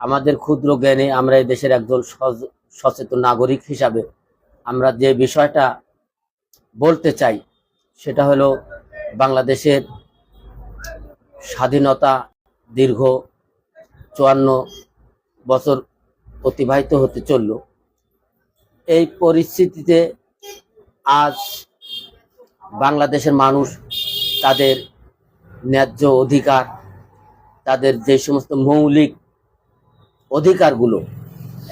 আমাদের ক্ষুদ্র জ্ঞানে আমরা এই দেশের একজন সচেতন নাগরিক হিসাবে আমরা যে বিষয়টা বলতে চাই, সেটা হলো বাংলাদেশের স্বাধীনতা দীর্ঘ চুয়ান্ন বছর অতিবাহিত হতে চলল। এই পরিস্থিতিতে আজ বাংলাদেশের মানুষ তাদের ন্যায্য অধিকার, তাদের যে সমস্ত মৌলিক অধিকারগুলো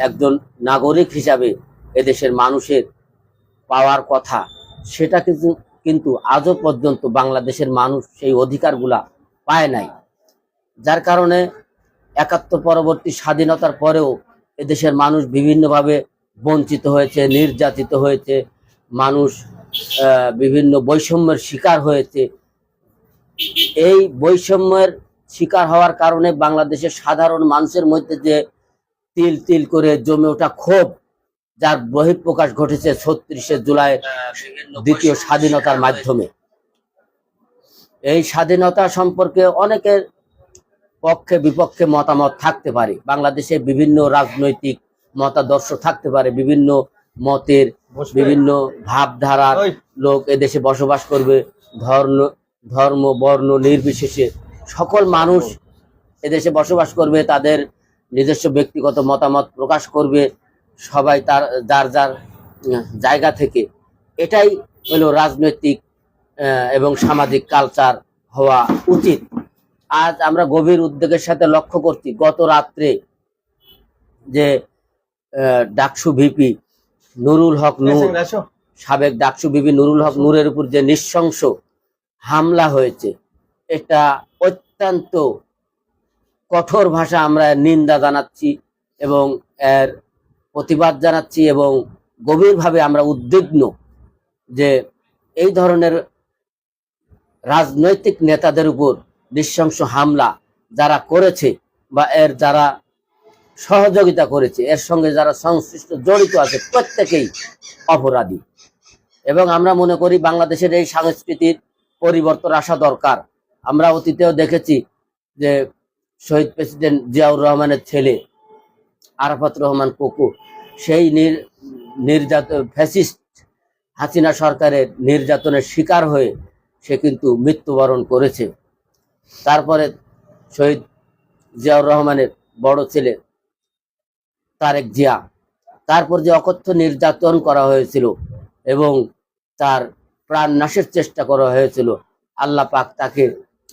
একজন নাগরিক হিসাবে এদেশের মানুষের পাওয়ার কথা, সেটা কিন্তু কিন্তু আজও পর্যন্ত বাংলাদেশের মানুষ সেই অধিকারগুলা পায় নাই। যার কারণে একাত্তর পরবর্তী স্বাধীনতার পরেও এদেশের মানুষ বিভিন্নভাবে বঞ্চিত হয়েছে, নির্যাতিত হয়েছে, মানুষ বিভিন্ন বৈষম্যের শিকার হয়েছে। এই বৈষম্যের শিকার হওয়ার কারণে বাংলাদেশের সাধারণ মানুষের মধ্যে যে তিল তিল করে জমে ওঠা ক্ষোভ যার বহিঃপ্রকাশ ঘটেছে ছত্রিশে জুলাই দ্বিতীয় স্বাধীনতার মাধ্যমে। এই স্বাধীনতা সম্পর্কে অনেকের পক্ষে বিপক্ষে মতামত থাকতে পারে। বাংলাদেশে বিভিন্ন রাজনৈতিক মতাদর্শ থাকতে পারে। বিভিন্ন মতের বিভিন্ন ভাবধারার লোক এদেশে বসবাস করবে। ধর্ম ধর্ম বর্ণ নির্বিশেষে সকল মানুষ এদেশে বসবাস করবে। তাদের নিজস্ব ব্যক্তিগত মতামত প্রকাশ করবে সবাই তার যার যার জায়গা থেকে। এটাই হলো রাজনৈতিক এবং সামাজিক কালচার হওয়া উচিত। আজ আমরা গভীর উদ্বেগের সাথে লক্ষ্য করছি গত রাত্রে যে ডাকসু ভিপি নুরুল হক নূর সাবেক ডাকসু বিবি নুরুল হক নূরের উপর যে নৃশংস হামলা হয়েছে এটা অত্যন্ত কঠোর ভাষা আমরা নিন্দা জানাচ্ছি এবং এর প্রতিবাদ জানাচ্ছি এবং গভীরভাবে আমরা উদ্বিগ্ন যে এই ধরনের রাজনৈতিক নেতাদের উপর নৃশংস হামলা যারা করেছে বা এর যারা সহযোগিতা করেছে, এর সঙ্গে যারা সংশ্লিষ্ট জড়িত আছে প্রত্যেকেই অপরাধী। এবং আমরা মনে করি বাংলাদেশের এই সংস্কৃতির পরিবর্তন আসা দরকার। আমরা অতীতেও দেখেছি যে শহীদ প্রেসিডেন্ট জিয়াউর রহমানের ছেলে আরাফাত রহমান কোকু, সেই নির, নির্যাত, ফ্যাসিস্ট হাসিনা সরকারের নির্যাতনের শিকার হয়ে সে কিন্তু মৃত্যুবরণ করেছে। তারপরে শহীদ জিয়াউর রহমানের বড় ছেলে তারেক জিয়া, তারপর যে অকথ্য নির্যাতন করা হয়েছিল এবং তার প্রাণ নাশের চেষ্টা করা হয়েছিল, আল্লাহ পাক তাকে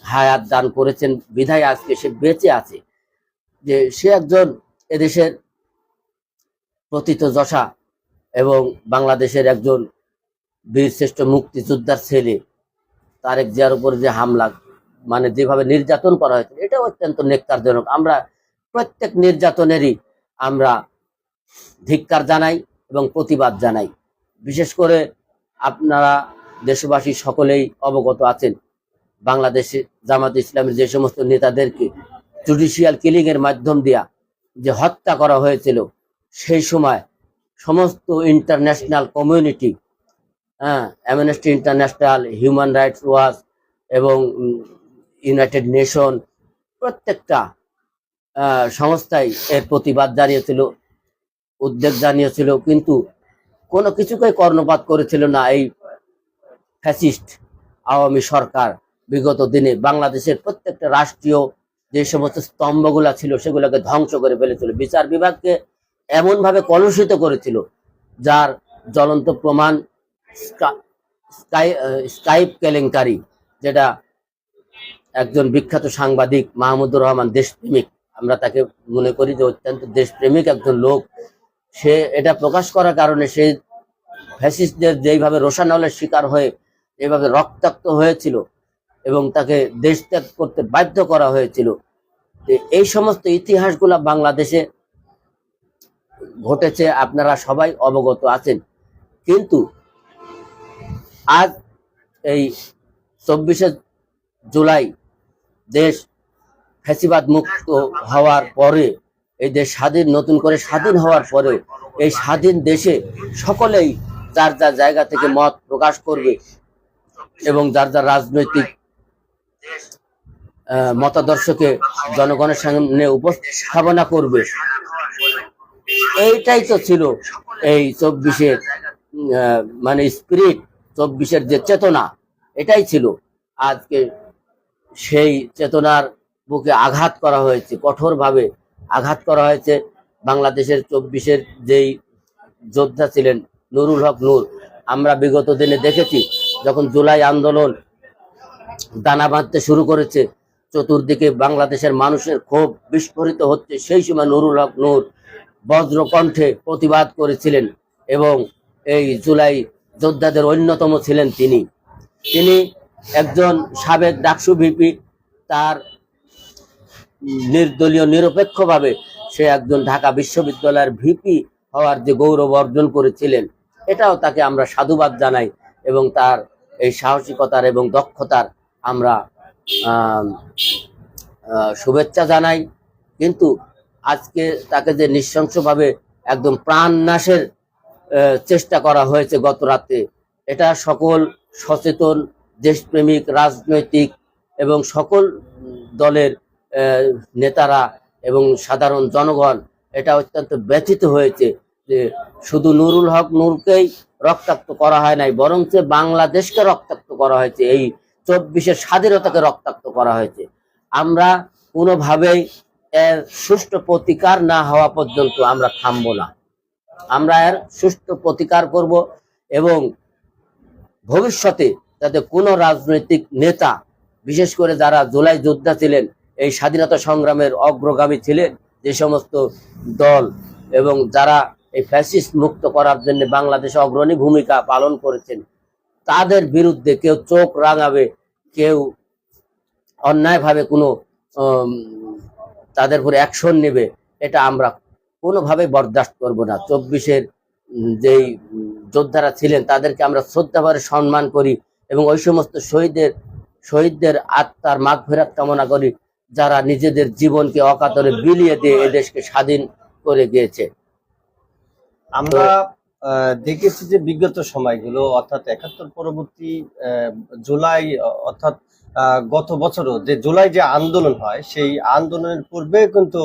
হায়াত দান করেছেন, বিধায় আজকে সে বেঁচে আছে। যে সে একজন এদেশের প্রথিত যশা এবং বাংলাদেশের একজন বীরশ্রেষ্ঠ মুক্তিযোদ্ধার ছেলে, তারেক জিয়ার উপর যে হামলা মানে যেভাবে নির্যাতন করা হয়েছে এটা অত্যন্ত নেককারজনক। আমরা প্রত্যেক নির্যাতনেরই আমরা ধিক্কার জানাই এবং প্রতিবাদ জানাই। বিশেষ করে আপনারা দেশবাসী সকলেই অবগত আছেন বাংলাদেশে জামাত ইসলামের যে সমস্ত নেতাদেরকে জুডিশিয়াল কিলিং এর মাধ্যম দিয়া যে হত্যা করা হয়েছিল, সেই সময় সমস্ত ইন্টারন্যাশনাল কমিউনিটি হ্যাঁ Amnesty International Human Rights Watch এবং ইউনাইটেড নেশন প্রত্যেকটা সংস্থাই এর প্রতিবাদ জানিয়েছিল, উদ্বেগ জানিয়েছিল, কিন্তু কোনো কিছুকেই কর্ণপাত করেছিল না এই ফ্যাসিস্ট আওয়ামী সরকার। বিগত দিনে বাংলাদেশের প্রত্যেকটা রাষ্ট্রীয় যে সমস্ত স্তম্ভগুলা ছিল, সেগুলোকে ধ্বংস করে ফেলেছিল। বিচার বিভাগকে এমন ভাবে কলুষিত করেছিল, যার জ্বলন্ত প্রমাণ স্কাইপ কেলেঙ্কারি, যেটা একজন বিখ্যাত সাংবাদিক মাহমুদুর রহমান দেশপ্রেমিক, আমরা তাকে মনে করি যে অত্যন্ত দেশপ্রেমিক একজন লোক, সে এটা প্রকাশ করার কারণে সে ফ্যাসিস্টদের যেইভাবে রোশানলের শিকার হয়ে, যেভাবে রক্তাক্ত হয়েছিল এবং তাকে দেশ ত্যাগ করতে বাধ্য করা হয়েছিল। এই সমস্ত ইতিহাসগুলা বাংলাদেশে ঘটেছে, আপনারা সবাই অবগত আছেন। কিন্তু আজ এই চব্বিশে জুলাই দেশ ফ্যাসিবাদ মুক্ত হওয়ার পরে, এই দেশ স্বাধীন, নতুন করে স্বাধীন হওয়ার পরে, এই স্বাধীন দেশে সকলেই যার যার জায়গা থেকে মত প্রকাশ করবে এবং যার যার রাজনৈতিক মতাদর্শকে জনগণের সামনে উপস্থাপনা করবে। এইটাই তো ছিল এই চব্বিশের মানে স্পিরিট চব্বিশের যে চেতনা, এটাই ছিল। আজকে সেই চেতনার বুকে আঘাত করা হয়েছে, কঠোরভাবে আঘাত করা হয়েছে। বাংলাদেশের চব্বিশের যেই যোদ্ধা ছিলেন নুরুল হক নূর, আমরা বিগত দিনে দেখেছি, যখন জুলাই আন্দোলন দানা বাঁধতে শুরু করেছে। চতুর্দিকে বাংলাদেশের মানুষের ক্ষোভ বিস্ফোরিত হচ্ছে। সেই সময় নুরুল হক নূর বজ্র কণ্ঠে প্রতিবাদ করেছিলেন এবং এই জুলাই যোদ্ধাদের অন্যতম ছিলেন তিনি। তিনি একজন সাবেক ডাকসু ভিপি, তার নির্দলীয় নিরপেক্ষভাবে সে একজন ঢাকা বিশ্ববিদ্যালয়ের ভিপি হওয়ার যে গৌরব অর্জন করেছিলেন, এটাও তাকে আমরা সাধুবাদ জানাই এবং তার এই সাহসিকতার এবং দক্ষতার আমরা শুভেচ্ছা জানাই। কিন্তু আজকে তাকে যে নৃশংসভাবে একদম প্রাণনাশের আহ, চেষ্টা করা হয়েছে গত রাতে এটা সকল সচেতন দেশপ্রেমিক রাজনৈতিক এবং সকল দলের নেতারা এবং সাধারণ জনগণ এটা অত্যন্ত ব্যথিত হয়েছে যে শুধু নুরুল হক নূরকেই রক্তাক্ত করা হয় নাই বরং বাংলাদেশকে রক্তাক্ত করা হয়েছে এই চব্বিশের স্বাধীনতাকে রক্তাক্ত করা হয়েছে। আমরা কোনোভাবেই এর সুষ্ঠু প্রতিকার না হওয়া পর্যন্ত আমরা থামবো না। আমরা এর সুষ্ঠু প্রতিকার করব এবং ভবিষ্যতে যাতে কোনো রাজনৈতিক নেতা, বিশেষ করে যারা জুলাই যোদ্ধা ছিলেন, এই স্বাধীনতা সংগ্রামের অগ্রগামী ছিলেন, যে সমস্ত দল এবং যারা এই ফ্যাসিস্ট মুক্ত করার জন্য বাংলাদেশে অগ্রণী ভূমিকা পালন করেছেন তাদের বিরুদ্ধে কেউ চোখ রাঙাবে, কেউ অন্যায়ভাবে কোনো তাদের উপরে অ্যাকশন নেবে, এটা আমরা কোনোভাবে বরদাস্ত করব না। চব্বিশের যেই যোদ্ধারা ছিলেন, তাদেরকে আমরা শ্রদ্ধাভাবে সম্মান করি এবং ওই সমস্ত শহীদের, শহীদদের আত্মার মাঘ ফেরাত কামনা করি, যারা নিজেদের জীবনকে অকাতরে বিলিয়ে দিয়ে এদেশকে স্বাধীন করে গিয়েছে। আমরা দেখেছি যে বিগত সময়গুলো, অর্থাৎ একাত্তর পরবর্তী জুলাই, অর্থাৎ গত বছরও যে জুলাই যে আন্দোলন হয়, সেই আন্দোলনের পূর্বে কিন্তু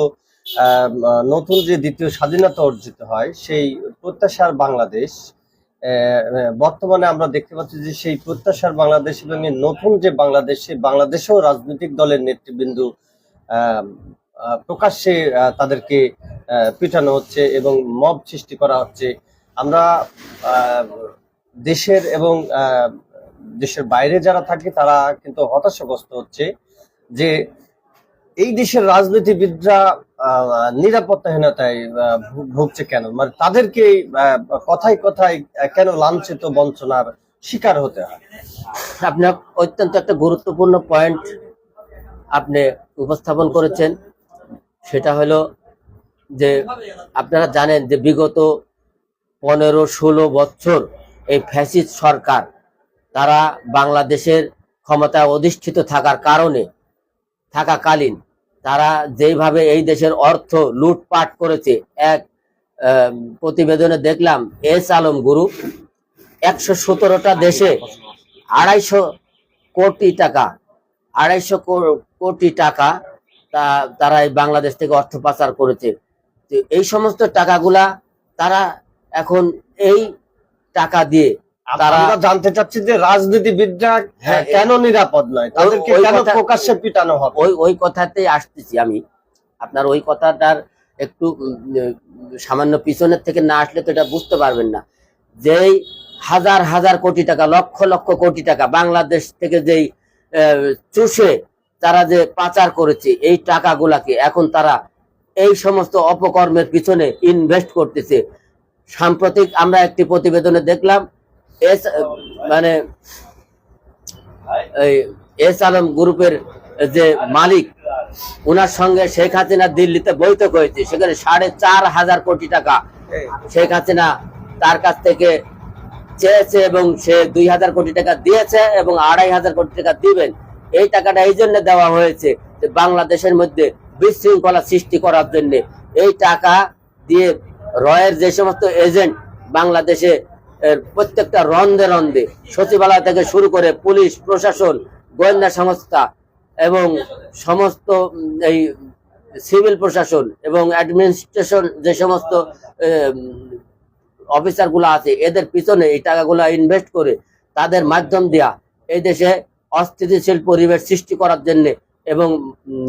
নতুন যে দ্বিতীয় স্বাধীনতা অর্জিত হয়, সেই প্রত্যাশার বাংলাদেশ বর্তমানে আমরা দেখতে পাচ্ছি যে সেই প্রত্যাশার বাংলাদেশ এবং নতুন যে বাংলাদেশ, সেই বাংলাদেশেও রাজনৈতিক দলের নেতৃবৃন্দ প্রকাশ্যে তাদেরকে পিটানো হচ্ছে এবং মব সৃষ্টি করা হচ্ছে। আমরা দেশের এবং দেশের বাইরে যারা থাকে তারা কিন্তু হতাশাগ্রস্ত হচ্ছে যে এই দেশের রাজনীতিবিদরা নিরাপত্তাহীনতায় ভুগছে কেন? মানে তাদেরকে কথায় কথায় কেন লাঞ্ছিত বঞ্চনার শিকার হতে হয়? আপনার অত্যন্ত একটা গুরুত্বপূর্ণ পয়েন্ট আপনি উপস্থাপন করেছেন। সেটা হলো যে আপনারা জানেন যে বিগত পনেরো ষোলো বছর এই ফ্যাসিস্ট সরকার, তারা বাংলাদেশের ক্ষমতায় অধিষ্ঠিত থাকার কারণে থাকাকালীন তারা যেইভাবে এই দেশের অর্থ লুটপাট করেছে, এক প্রতিবেদনে দেখলাম এস আলম গুরু একশো সতেরোটা দেশে আড়াইশো কোটি টাকা, আড়াইশো কোটি টাকা তা, তারা এই বাংলাদেশ থেকে অর্থ পাচার করেছে। এই সমস্ত টাকাগুলা তারা এখন এই টাকা দিয়ে তারা জানতে চাচ্ছি যে রাজনীতিবিদরা হ্যাঁ, কেন নিরাপদ নয়? তাদেরকে কেন প্রকাশ্যে পিটানো হবে? ওই ওই কথাতেই আসতেছি আমি। আপনার ওই কথাটার একটু সামান্য পিছনের থেকে না আসলে তো এটা বুঝতে পারবেন না। যেই হাজার হাজার কোটি টাকা লক্ষ লক্ষ কোটি টাকা বাংলাদেশ থেকে যেই চুষে তারা যে পাচার করেছে এই টাকাগুলাকে এখন তারা এই সমস্ত অপকর্মের পিছনে ইনভেস্ট করতেছে। সাম্প্রতিক আমরা একটি প্রতিবেদনে দেখলাম, এস মানে এস আলম গ্রুপের যে মালিক ওনার সঙ্গে শেখ হাসিনা দিল্লিতে বৈঠক হয়েছে, সেখানে সাড়ে চার হাজার কোটি টাকা শেখ হাসিনা তার কাছ থেকে চেয়েছে এবং সে দুই হাজার কোটি টাকা দিয়েছে এবং আড়াই হাজার কোটি টাকা দিবেন। এই টাকাটা এই জন্য দেওয়া হয়েছে যে বাংলাদেশের মধ্যে বিশৃঙ্খলা সৃষ্টি করার জন্য। এই টাকা দিয়ে রয়ের যে সমস্ত এজেন্ট বাংলাদেশে প্রত্যেকটা রন্ধে রন্ধে সচিবালয় থেকে শুরু করে পুলিশ, প্রশাসন, গোয়েন্দা সংস্থা এবং সমস্ত এই সিভিল প্রশাসন এবং অ্যাডমিনিস্ট্রেশন যে সমস্ত অফিসারগুলো আছে, এদের পিছনে এই টাকাগুলো ইনভেস্ট করে তাদের মাধ্যম দিয়া এই দেশে অস্থিতিশীল পরিবেশ সৃষ্টি করার জন্য এবং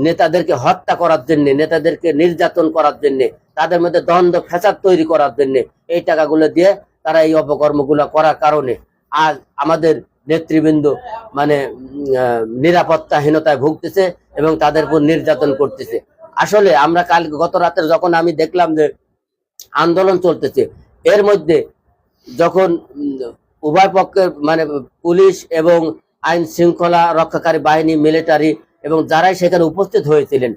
নেতাদেরকে হত্যা করার জন্য, নেতাদেরকে নির্যাতন করার জন্য, তাদের মধ্যে দ্বন্দ্ব, ফ্যাসাদ তৈরি করার জন্য এই টাকাগুলো দিয়ে তারা এই অপকর্মগুলো করার কারণে আজ আমাদের নেতৃবৃন্দ মানে নিরাপত্তাহীনতায় ভুগতেছে এবং তাদের উপর নির্যাতন করতেছে। আসলে আমরা কাল গত রাতে যখন আমি দেখলাম যে আন্দোলন চলতেছে, এর মধ্যে যখন উভয় পক্ষের মানে পুলিশ এবং আইন শৃঙ্খলা রক্ষাকারী বাহিনী, মিলিটারি এবং যারাই সেখানে উপস্থিত হয়েছিলেন,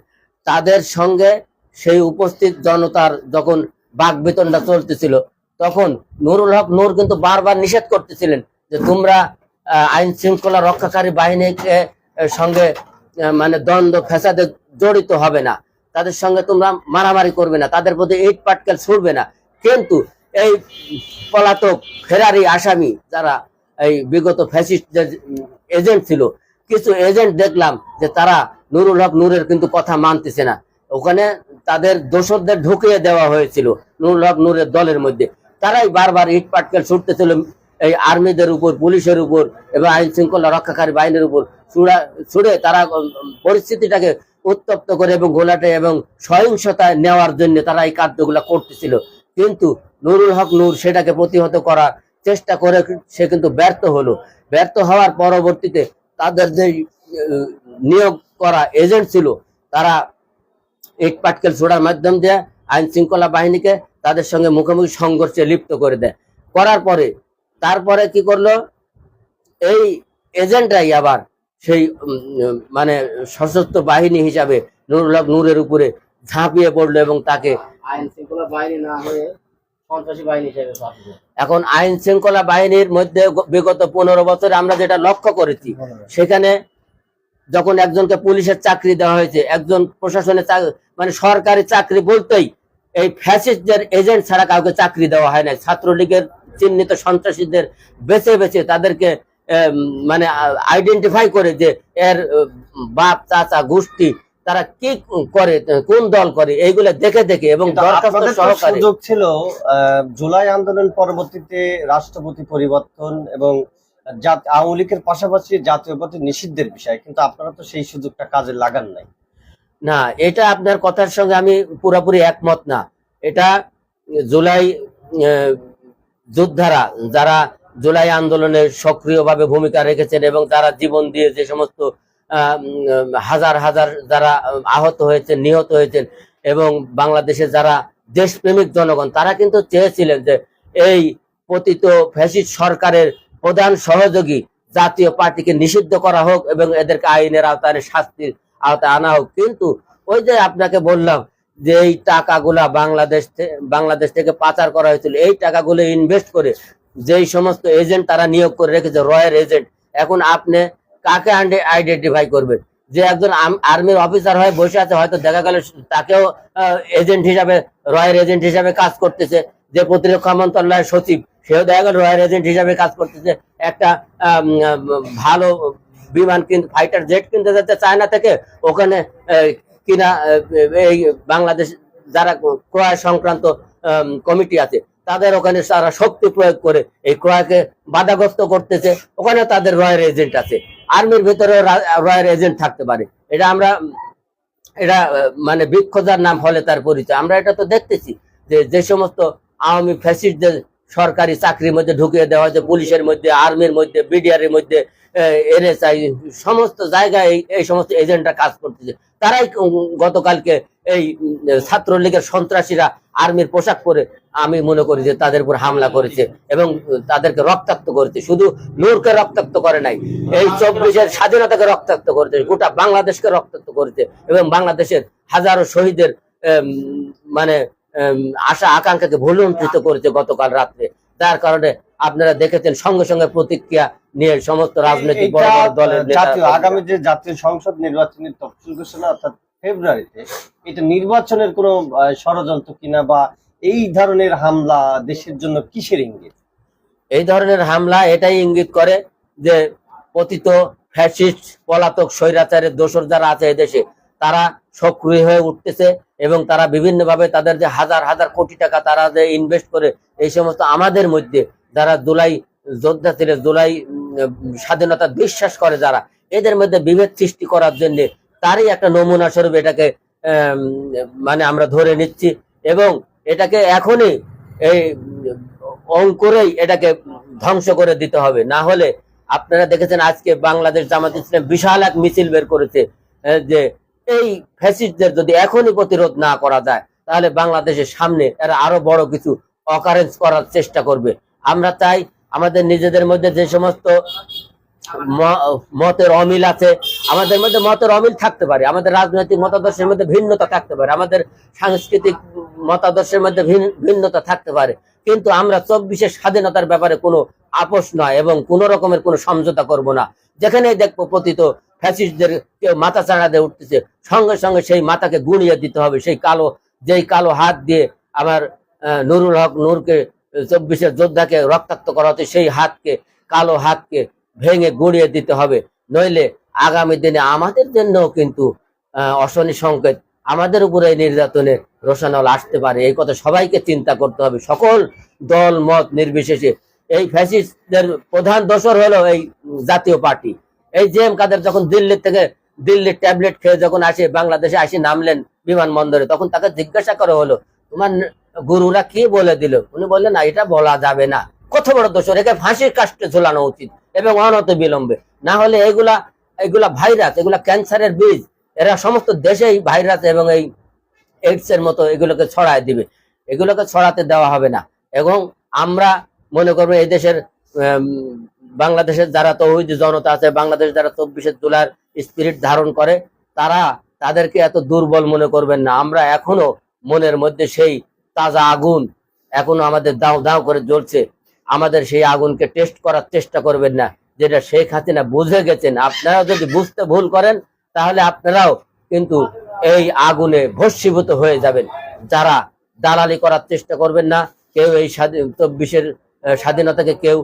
তাদের সঙ্গে সেই উপস্থিত জনতার যখন বাকবেতনটা চলতেছিল, তখন নুরুল হক নূর কিন্তু বারবার নিষেধ করতেছিলেন যে তোমরা আইন শৃঙ্খলা রক্ষাকারী বাহিনীকে সঙ্গে মানে দ্বন্দ্ব ফেসাদে জড়িত হবে না। তাদের সঙ্গে তোমরা মারামারি করবে না, তাদের প্রতি ইট পাটকেল ছুড়বে না। কিন্তু এই পলাতক ফেরারি আসামি যারা, এই বিগত ফ্যাসিস্ট এজেন্ট ছিল কিছু এজেন্ট দেখলাম যে তারা নুরুল হক নূরের কিন্তু কথা মানতেছে না। ওখানে তাদের দোসরদের ঢুকিয়ে দেওয়া হয়েছিল নুরুল হক নূরের দলের মধ্যে। তারাই বারবার ইট পাটকেল ছুটতেছিল এই আর্মিদের উপর, পুলিশের উপর এবং আইন শৃঙ্খলা রক্ষাকারী বাহিনীর উপর। ছুড়ে তারা পরিস্থিতিটাকে উত্তপ্ত করে এবং গোলাটে এবং সহিংসতায় নেওয়ার জন্য তারা এই কার্যগুলো করতেছিল। কিন্তু নুরুল হক নূর সেটাকে প্রতিহত করার চেষ্টা করে সে কিন্তু ব্যর্থ হলো। ব্যর্থ হওয়ার পরবর্তীতে তাদের যে নিয়োগ করা এজেন্ট ছিল, তারা ইট পাটকেল ছোড়ার মাধ্যম দিয়ে আইন শৃঙ্খলা বাহিনীকে তাদের সঙ্গে মুখোমুখি সংঘর্ষে লিপ্ত করে দেয়। করার পরে, তারপরে কি করল? এই এজেন্টরাই আবার সেই মানে সশস্ত্র বাহিনী হিসাবে নুরুল হক নূরের উপরে ঝাঁপিয়ে পড়ল এবং তাকে আইন শৃঙ্খলা বাহিনী না হয়ে এখন আইন শৃঙ্খলা বাহিনীর মধ্যে বিগত পনেরো বছরে আমরা যেটা লক্ষ্য করেছি, সেখানে যখন একজনকে পুলিশের চাকরি দেওয়া হয়েছে, একজন প্রশাসনের মানে সরকারি চাকরি বলতেই এই ফ্যাসিস্টদের এজেন্ট ছাড়া কাউকে চাকরি দেওয়া হয় না ছাত্রলীগের চিহ্নিত সন্ত্রাসীদের বেছে বেছে তাদেরকে মানে আইডেন্টিফাই করে যে এর বাপ, চাচা, গোষ্ঠী তারা কি করে কোন দল করে এইগুলো দেখে দেখে এবং দরখাস্ত সহকারে। সুযোগ ছিল জুলাই আন্দোলন পরবর্তীতে রাষ্ট্রপতি পরিবর্তন এবং আওয়ামী লীগের পাশাপাশি জাতীয় পথে নিষিদ্ধের বিষয় কিন্তু আপনারা তো সেই সুযোগটা কাজে লাগান নাই। না এটা আপনার কথার সঙ্গে আমি পুরোপুরি একমত না। এটা জুলাই যোদ্ধারা যারা জুলাই আন্দোলনে সক্রিয়ভাবে ভূমিকা রেখেছেন এবং তারা জীবন দিয়ে যে সমস্ত হাজার হাজার যারা আহত হয়েছেন, নিহত হয়েছেন এবং বাংলাদেশে যারা দেশপ্রেমিক জনগণ, তারা কিন্তু চেয়েছিলেন যে এই পতিত ফ্যাসিস্ট সরকারের প্রধান সহযোগী জাতীয় পার্টিকে নিষিদ্ধ করা হোক এবং এদেরকে আইনের আওতায় শাস্তির আওতায় আনা হোক। কিন্তু ওই যে আপনাকে বললাম যে এই টাকাগুলা বাংলাদেশ বাংলাদেশ থেকে পাচার করা হয়েছিল, এই টাকাগুলো ইনভেস্ট করে যেই সমস্ত এজেন্ট তারা নিয়োগ করে রেখেছে রয়্যাল এজেন্ট এখন আপনি কাকে আইডেন্টিফাই করবেন? যে একজন আর্মির অফিসার হয়ে বসে আছে, হয়তো দেখা গেল তাকেও এজেন্ট হিসাবে রয়্যাল এজেন্ট হিসাবে কাজ করতেছে। যে প্রতিরক্ষা মন্ত্রণালয়ের সচিব, সেও দেখা গেল রয়্যাল এজেন্ট হিসাবে কাজ করতেছে। একটা ভালো বিমান কিন্তু ফাইটার জেট কিনতে যাচ্ছে চায়না থেকে। ওখানে কিনা এই বাংলাদেশ যারা ক্রয় সংক্রান্ত কমিটি আছে। তাদের ওখানে তারা শক্তি প্রয়োগ করে এই ক্রয়কে বাধাগ্রস্ত করতেছে। ওখানে তাদের রয়্যাল এজেন্ট আছে। আর্মির ভিতরে রয়্যাল এজেন্ট থাকতে পারে। এটা আমরা, এটা মানে বৃক্ষজার নাম হলে তার পরিচয়। আমরা এটা তো দেখতেছি যে যে সমস্ত আওয়ামী ফ্যাসিস্টদের সরকারি চাকরির মধ্যে ঢুকিয়ে দেওয়া হয়েছে। পুলিশের মধ্যে আর্মির মধ্যে বিডিআর এর মধ্যে এনএসআই সমস্ত জায়গায় এই- এই সমস্ত এজেন্টরা কাজ করতেছে। তারাই গতকালকে এই ছাত্রলীগের সন্ত্রাসীরা আর্মির পোশাক পরে আমি মনে করি যে তাদের উপর হামলা করেছে এবং তাদেরকে রক্তাক্ত করেছে। শুধু নূরকে রক্তাক্ত করে নাই এই চব্বিশের স্বাধীনতাকে রক্তাক্ত করেছে গোটা বাংলাদেশকে রক্তাক্ত করেছে এবং বাংলাদেশের হাজারো শহীদের মানে আশা আকাঙ্ক্ষাকে ভুলুণ্ঠিত করেছে গতকাল রাত্রে। যার কারণে আপনারা দেখেছেন সঙ্গে সঙ্গে প্রতিক্রিয়া নিয়ে সমস্ত রাজনৈতিক বড় বড় দলের আগামী যে জাতীয় সংসদ নির্বাচনের তফসিল ঘোষণা অর্থাৎ ফেব্রুয়ারিতে এটা নির্বাচনের কোনো ষড়যন্ত্র কিনা বা এই ধরনের হামলা দেশের জন্য কিসের ইঙ্গিত? এই ধরনের হামলা এটাই ইঙ্গিত করে যে পতিত ফ্যাসিস্ট, পলাতক স্বৈরাচারের দোষর যারা আছে দেশে, তারা সক্রিয় হয়ে উঠতেছে এবং তারা বিভিন্নভাবে তাদের যে হাজার হাজার কোটি টাকা তারা যে ইনভেস্ট করে, এই সমস্ত আমাদের মধ্যে যারা জুলাই যোদ্ধা ছিল জুলাই স্বাধীনতা বিশ্বাস করে যারা, এদের মধ্যে বিভেদ সৃষ্টি করার জন্য তারই একটা নমুনা স্বরূপ এটাকে মানে আমরা ধরে নিচ্ছি এবং এটাকে এখনই এই অঙ্কুরেই এটাকে ধ্বংস করে দিতে হবে। না হলে আপনারা দেখেছেন আজকে বাংলাদেশ জামাত ইসলাম বিশাল এক মিছিল বের করেছে যে এই ফ্যাসিস্টদের যদি এখনই প্রতিরোধ না করা যায়, তাহলে বাংলাদেশের সামনে এরা আরও বড় কিছু অকারেন্স করার চেষ্টা করবে। আমরা চাই আমাদের নিজেদের মধ্যে যে সমস্ত মতের অমিল আছে। আমাদের মধ্যে মতের অমিল থাকতে পারে। আমাদের রাজনৈতিক মতাদর্শের মধ্যে ভিন্নতা থাকতে পারে। আমাদের সাংস্কৃতিক মতাদর্শের মধ্যে ভিন- ভিন্নতা থাকতে পারে। কিন্তু আমরা চব্বিশের স্বাধীনতার ব্যাপারে কোনো আপোষ নয় এবং কোন রকমের কোনো সমঝোতা করব না। যেখানেই দেখব পতিত ফ্যাসিস্টদের কেউ মাথা চাড়া দিয়ে উঠতেছে, সঙ্গে সঙ্গে সেই মাথাকে গুঁড়িয়ে দিতে হবে। সেই কালো, যেই কালো হাত দিয়ে আমার নুরুল হক নূরকে চব্বিশের যোদ্ধাকে রক্তাক্ত করা হচ্ছে সেই হাতকে, কালো হাতকে ভেঙে গুঁড়িয়ে দিতে হবে। নইলে আগামী দিনে আমাদের জন্য কিন্তু অশনি সংকেত আমাদের উপরে এই নির্যাতনের রোশানল আসতে পারে। এই কথা সবাইকে চিন্তা করতে হবে। সকল দল, মত নির্বিশেষে। এই ফ্যাসিস্টদের প্রধান দোষর হলো এই জাতীয় পার্টি। এই জে এম কাদের যখন দিল্লি থেকে দিল্লির ট্যাবলেট খেয়ে যখন আসে, বাংলাদেশে আসি, নামলেন বিমানবন্দরে, তখন তাকে জিজ্ঞাসা করা হলো, তোমার গুরুরা কি বলে দিল? উনি বললেন, না, এটা বলা যাবে না। কত বড় দোষর? একে ফাঁসির কাস্টে ঝোলানো উচিত। এবং অনত বিলম্বে। না হলে এগুলা এগুলা ভাইরাস এগুলা ক্যান্সারের বীজ, এরা সমস্ত দেশেই ভাইরাস এবং এই এইডস এর মতো এগুলোকে ছড়ায় দিবে। এগুলোকে ছড়াতে দেওয়া হবে না। এবং আমরা মনে করব এই দেশের বাংলাদেশের যারা তৌহিদ জনতা আছে, বাংলাদেশ যারা চব্বিশের জুলার স্পিরিট ধারণ করে, তারা তাদেরকে এত দুর্বল মনে করবেন না। আমরা এখনও মনের মধ্যে সেই তাজা আগুন এখনও আমাদের দাও দাও করে জ্বলছে। আমাদের সেই আগুনকে টেস্ট করার চেষ্টা করবেন না। যেটা শেখ হাসিনা বুঝে গেছেন। আপনারা যদি বুঝতে ভুল করেন, তাহলে আপনারাও কিন্তু এই আগুনে ভস্মীভূত হয়ে যাবেন। যারা দালালি করার চেষ্টা করবেন না, কেউ এই স্বাধীন চব্বিশের স্বাধীনতাকে কেউ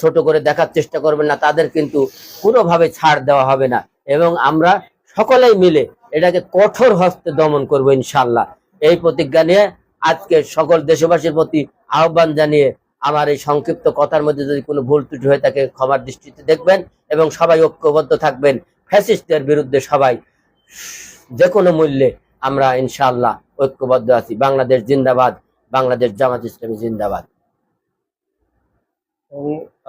ছোট করে দেখার চেষ্টা করবেন না, তাদের কিন্তু কোনোভাবে ছাড় দেওয়া হবে না। এবং আমরা সকলেই মিলে এটাকে কঠোর হস্তে দমন করব ইনশাল্লাহ এই প্রতিজ্ঞা নিয়ে আজকে সকল দেশবাসীর প্রতি আহ্বান জানিয়ে আমার এই সংক্ষিপ্ত কথার মধ্যে যদি কোনো ভুল ত্রুটি হয়ে থাকে ক্ষমার দৃষ্টিতে দেখবেন এবং সবাই ঐক্যবদ্ধ থাকবেন। ফ্যাসিস্টের বিরুদ্ধে সবাই যে কোনো মূল্যে আমরা ইনশাআল্লাহ ঐক্যবদ্ধ আছি। বাংলাদেশ জিন্দাবাদ, বাংলাদেশ জামাত ইসলামী জিন্দাবাদ।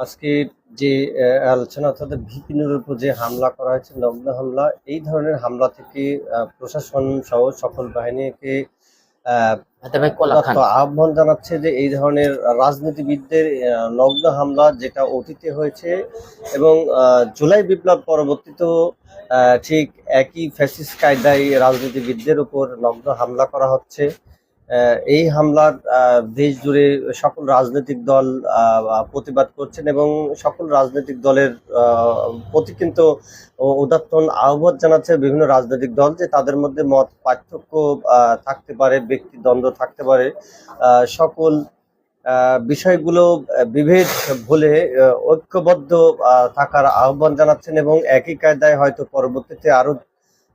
আজকে যে আলোচনা অর্থাৎ ভিপিনের উপর যে হামলা করা হয়েছে নগ্ন হামলা, এই ধরনের হামলা থেকে প্রশাসন সহ সকল বাহিনীকে আহ্বান জানাচ্ছে যে এই ধরনের রাজনীতিবিদদের নগ্ন হামলা যেটা অতীতে হয়েছে এবং জুলাই বিপ্লব পরবর্তীতেও ঠিক একই ফ্যাসিস কায়দায় রাজনীতিবিদদের উপর নগ্ন হামলা করা হচ্ছে। এই হামলার দেশ জুড়ে সকল রাজনৈতিক দল প্রতিবাদ করছেন এবং সকল রাজনৈতিক দলের প্রতি কিন্তু উদাত্তন আহ্বান জানাচ্ছে বিভিন্ন রাজনৈতিক দল যে তাদের মধ্যে মত পার্থক্য থাকতে পারে, ব্যক্তি দ্বন্দ্ব থাকতে পারে। সকল বিষয়গুলো বিভেদ ভুলে ঐক্যবদ্ধ থাকার আহ্বান জানাচ্ছেন এবং একই কায়দায় হয়তো পরবর্তীতে আরও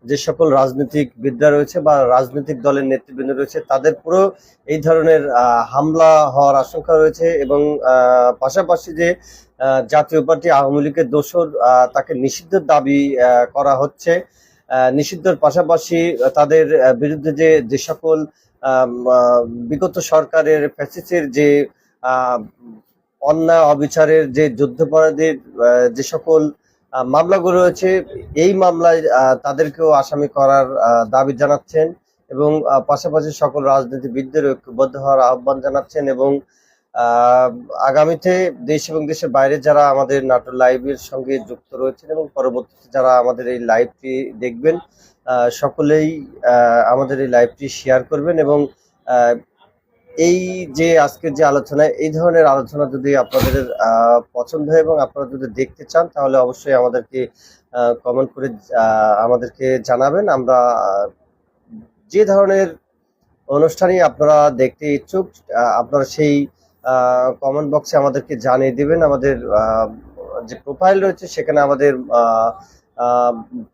যে সকল রাজনৈতিক বিদ্যা রয়েছে বা রাজনৈতিক দলের নেতৃবৃন্দ রয়েছে, তাদের পুরো এই ধরনের হামলা হওয়ার আশঙ্কা রয়েছে এবং পাশাপাশি যে জাতীয় পার্টি আওয়ামী লীগের দোষর তাকে নিষিদ্ধের দাবি করা হচ্ছে। নিষিদ্ধের পাশাপাশি তাদের বিরুদ্ধে যে যে সকল বিগত সরকারের ফ্যাসিসের যে অন্যায় অবিচারের যে যুদ্ধাপরাধীর যে সকল মামলাগুলো রয়েছে। এই মামলায় তাদেরকেও আসামি করার দাবি জানাচ্ছেন এবং পাশাপাশি সকল রাজনীতিবিদদের ঐক্যবদ্ধ হওয়ার আহ্বান জানাচ্ছেন এবং আগামীতে দেশ এবং দেশের বাইরে যারা আমাদের নাটোর লাইভের সঙ্গে যুক্ত রয়েছেন এবং পরবর্তীতে যারা আমাদের এই লাইভটি দেখবেন সকলেই আমাদের এই লাইভটি শেয়ার করবেন এবং এই যে আজকের যে আলোচনা এই ধরনের আলোচনা যদি আপনাদের পছন্দ হয় এবং আপনারা যদি দেখতে চান, তাহলে অবশ্যই আমাদেরকে কমেন্ট করে আমাদেরকে জানাবেন। আমরা যে ধরনের অনুষ্ঠানই আপনারা দেখতে ইচ্ছুক আপনারা সেই কমেন্ট বক্সে আমাদেরকে জানিয়ে দিবেন। আমাদের যে প্রোফাইল রয়েছে, সেখানে আমাদের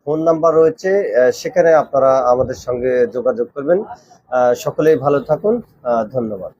ফোন নাম্বার রয়েছে সেখানে আপনারা আমাদের সঙ্গে যোগাযোগ করবেন। সকলেই ভালো থাকুন। ধন্যবাদ।